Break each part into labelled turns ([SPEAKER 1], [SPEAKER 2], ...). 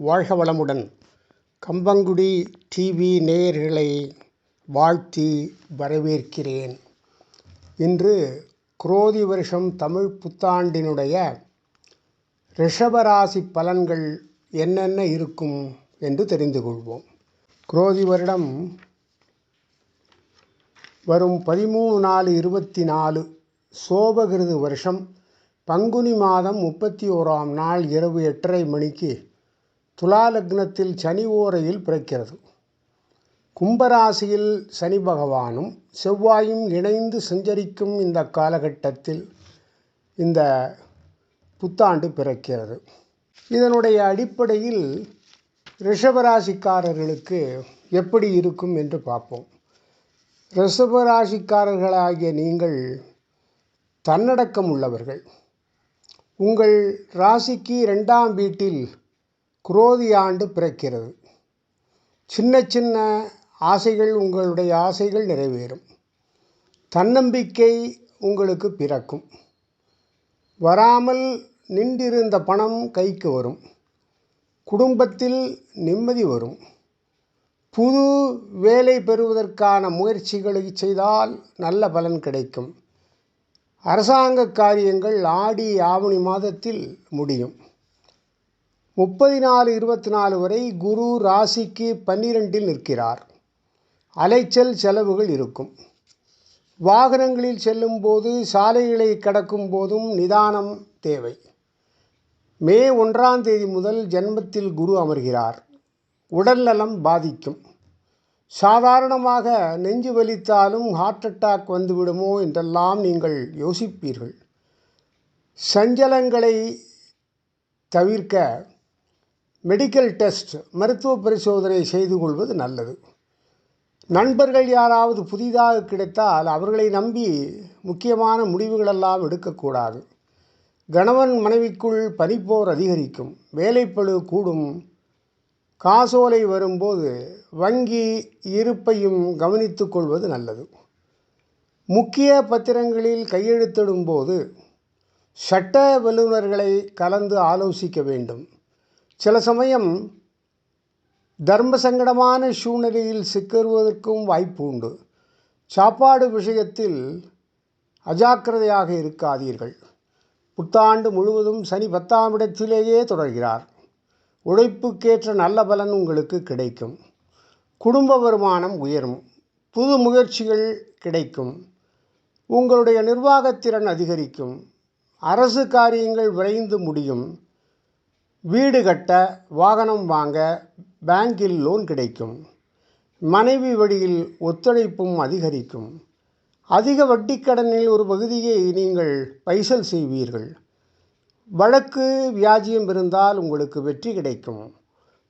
[SPEAKER 1] வாழ்க வளமுடன். கம்பங்குடி டிவி நேயர்களை வாழ்த்தி வரவேற்கிறேன். இன்று குரோதி வருஷம் தமிழ் புத்தாண்டினுடைய ரிஷபராசி பலன்கள் என்னென்ன இருக்கும் என்று தெரிந்து கொள்வோம். குரோதி வருடம் வரும் பதிமூணு நாலு இருபத்தி நாலு சோபகிருது வருஷம் பங்குனி மாதம் முப்பத்தி ஓராம் நாள் இரவு எட்டரை மணிக்கு துலா லக்னத்தில் சனி ஓரையில் பிறக்கிறது. கும்பராசியில் சனி பகவானும் செவ்வாயும் இணைந்து சஞ்சரிக்கும் இந்த காலகட்டத்தில் இந்த புத்தாண்டு பிறக்கிறது. இதனுடைய அடிப்படையில் ரிஷபராசிக்காரர்களுக்கு எப்படி இருக்கும் என்று பார்ப்போம். ரிஷபராசிக்காரர்களாகிய நீங்கள் தன்னடக்கம் உள்ளவர்கள். உங்கள் ராசிக்கு ரெண்டாம் வீட்டில் குரோதி ஆண்டு பிறக்கிறது. சின்ன சின்ன ஆசைகள் உங்களுடைய ஆசைகள் நிறைவேறும். தன்னம்பிக்கை உங்களுக்கு பிறக்கும். வராமல் நின்றிருந்த பணம் கைக்கு வரும். குடும்பத்தில் நிம்மதி வரும். புது வேலை பெறுவதற்கான முயற்சிகளை செய்தால் நல்ல பலன் கிடைக்கும். அரசாங்க காரியங்கள் ஆடி ஆவணி மாதத்தில் முடியும். முப்பத்தி நாலு இருபத்தி நாலு வரை குரு ராசிக்கு பன்னிரெண்டில் நிற்கிறார். அலைச்சல் செலவுகள் இருக்கும். வாகனங்களில் செல்லும் போது சாலைகளை கடக்கும் போதும் நிதானம் தேவை. மே ஒன்றாம் தேதி முதல் ஜென்மத்தில் குரு அமர்கிறார். உடல்நலம் பாதிக்கும். சாதாரணமாக நெஞ்சு வலித்தாலும் ஹார்ட் அட்டாக் வந்துவிடுமோ என்றெல்லாம் நீங்கள் யோசிப்பீர்கள். சஞ்சலங்களை தவிர்க்க மெடிக்கல் டெஸ்ட் மருத்துவ பரிசோதனை செய்து கொள்வது நல்லது. நண்பர்கள் யாராவது புதிதாக கிடைத்தால் அவர்களை நம்பி முக்கியமான முடிவுகளெல்லாம் எடுக்கக்கூடாது. கணவன் மனைவிக்குள் பனிப்போர் அதிகரிக்கும். வேலைப்பழு கூடும். காசோலை வரும்போது வங்கி இருப்பையும் கவனித்து கொள்வது நல்லது. முக்கிய பத்திரங்களில் கையெழுத்திடும் போது சட்ட வல்லுநர்களை கலந்து ஆலோசிக்க வேண்டும். சில சமயம் தர்ம சங்கடமான சூழ்நிலையில் சிக்கறுவதற்கும் வாய்ப்பு உண்டு. சாப்பாடு விஷயத்தில் அஜாக்கிரதையாக இருக்காதீர்கள். புத்தாண்டு முழுவதும் சனி பத்தாம் இடத்திலேயே தொடர்கிறார். உழைப்புக்கேற்ற நல்ல பலன் உங்களுக்கு கிடைக்கும். குடும்ப வருமானம் உயரும். புது முயற்சிகள் கிடைக்கும். உங்களுடைய நிர்வாகத்திறன் அதிகரிக்கும். அரசு காரியங்கள் விரைந்து முடியும். வீடு கட்ட வாகனம் வாங்க பேங்கில் லோன் கிடைக்கும். மனைவி வழியில் ஒத்துழைப்பும் அதிகரிக்கும். அதிக வட்டிக்கடனில் ஒரு பகுதியை நீங்கள் பைசல் செய்வீர்கள். வழக்கு வியாஜியம் இருந்தால் உங்களுக்கு வெற்றி கிடைக்கும்.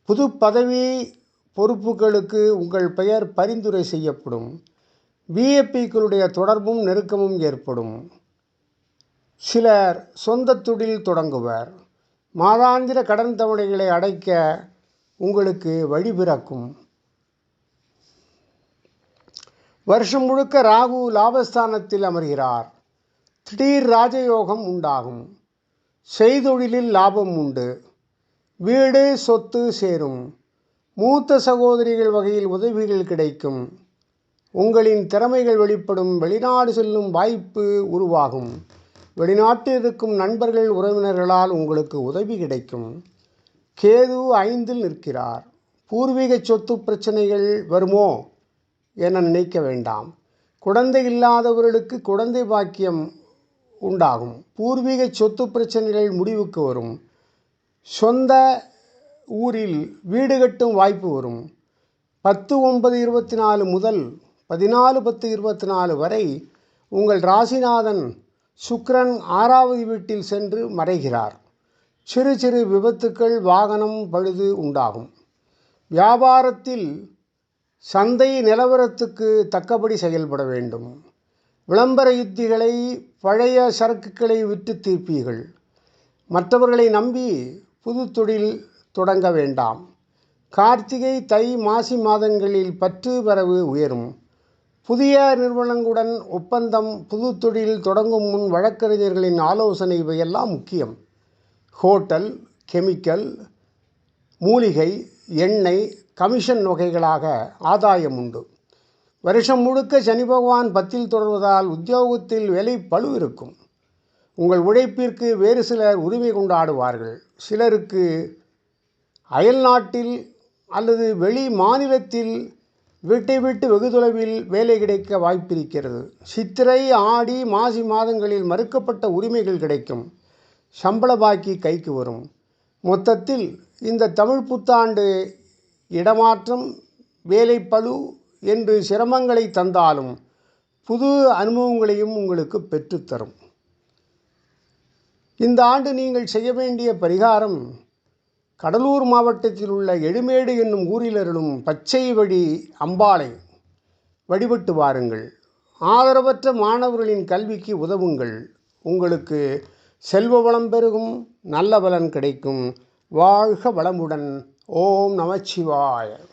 [SPEAKER 1] புது பதவி பொறுப்புகளுக்கு உங்கள் பெயர் பரிந்துரை செய்யப்படும். விஏபிக்களுடைய தொடர்பும் நெருக்கமும் ஏற்படும். சிலர் சொந்த தொழில் தொடங்குவர். மாதாந்திர கடன் தவணைகளை அடைக்க உங்களுக்கு வழி பிறக்கும். வருஷம் முழுக்க ராகு லாபஸ்தானத்தில் அமர்கிறார். திடீர் ராஜயோகம் உண்டாகும். செய்தொழிலில் லாபம் உண்டு. வீடு சொத்து சேரும். மூத்த சகோதரிகள் வகையில் உதவிகள் கிடைக்கும். உங்களின் திறமைகள் வெளிப்படும். வெளிநாடு செல்லும் வாய்ப்பு உருவாகும். வெளிநாட்டில் இருக்கும் நண்பர்கள் உறவினர்களால் உங்களுக்கு உதவி கிடைக்கும். கேது ஐந்தில் நிற்கிறார். பூர்வீக சொத்து பிரச்சனைகள் வருமோ என நினைக்க வேண்டாம். குழந்தை இல்லாதவர்களுக்கு குழந்தை பாக்கியம் உண்டாகும். பூர்வீக சொத்து பிரச்சனைகள் முடிவுக்கு வரும். சொந்த ஊரில் வீடு கட்டும் வாய்ப்பு வரும். பத்து ஒன்பது இருபத்தி நாலு முதல் பதினாலு பத்து இருபத்தி நாலு வரை உங்கள் ராசிநாதன் சுக்ரன் ஆறாவது வீட்டில் சென்று மறைகிறார். சிறு சிறு விபத்துக்கள் வாகனம் பழுது உண்டாகும். வியாபாரத்தில் சந்தை நிலவரத்துக்கு தக்கபடி செயல்பட வேண்டும். விளம்பர யுத்திகளை பழைய சரக்குகளை விட்டு தீர்ப்பீர்கள். மற்றவர்களை நம்பி புது தொழில் தொடங்க வேண்டாம். கார்த்திகை தை மாசி மாதங்களில் பற்று வரவு உயரும். புதிய நிறுவனங்களுடன் ஒப்பந்தம் புது தொழில் தொடங்கும் முன் வழக்கறிஞர்களின் ஆலோசனை இவையெல்லாம் முக்கியம். ஹோட்டல் கெமிக்கல் மூலிகை எண்ணெய் கமிஷன் வகைகளாக ஆதாயம் உண்டு. வருஷம் முழுக்க சனி பகவான் பத்தில் தொடர்வதால் உத்தியோகத்தில் வேலை பளு இருக்கும். உங்கள் உழைப்பிற்கு வேறு சிலர் உரிமை கொண்டாடுவார்கள். சிலருக்கு அயல் நாட்டில் அல்லது வெளி மாநிலத்தில் வீட்டை விட்டு வெகு தொலைவில் வேலை கிடைக்க வாய்ப்பிருக்கிறது. சித்திரை ஆடி மாசி மாதங்களில் மறுக்கப்பட்ட உரிமைகள் கிடைக்கும். சம்பள பாக்கி கைக்கு வரும். மொத்தத்தில் இந்த தமிழ் புத்தாண்டு இடமாற்றம் வேலைப்பளு என்று சிரமங்களை தந்தாலும் புது அனுபவங்களையும் உங்களுக்கு பெற்றுத்தரும். இந்த ஆண்டு நீங்கள் செய்ய வேண்டிய பரிகாரம் கடலூர் மாவட்டத்தில் உள்ள எழுமேடு என்னும் ஊரில் அருளும் பச்சை வழி அம்பாளை வழிபட்டு வாருங்கள். ஆதரவற்ற மாணவர்களின் கல்விக்கு உதவுங்கள். உங்களுக்கு செல்வ வளம் பெருகும் நல்ல பலன் கிடைக்கும். வாழ்க வளமுடன். ஓம் நமச்சிவாய.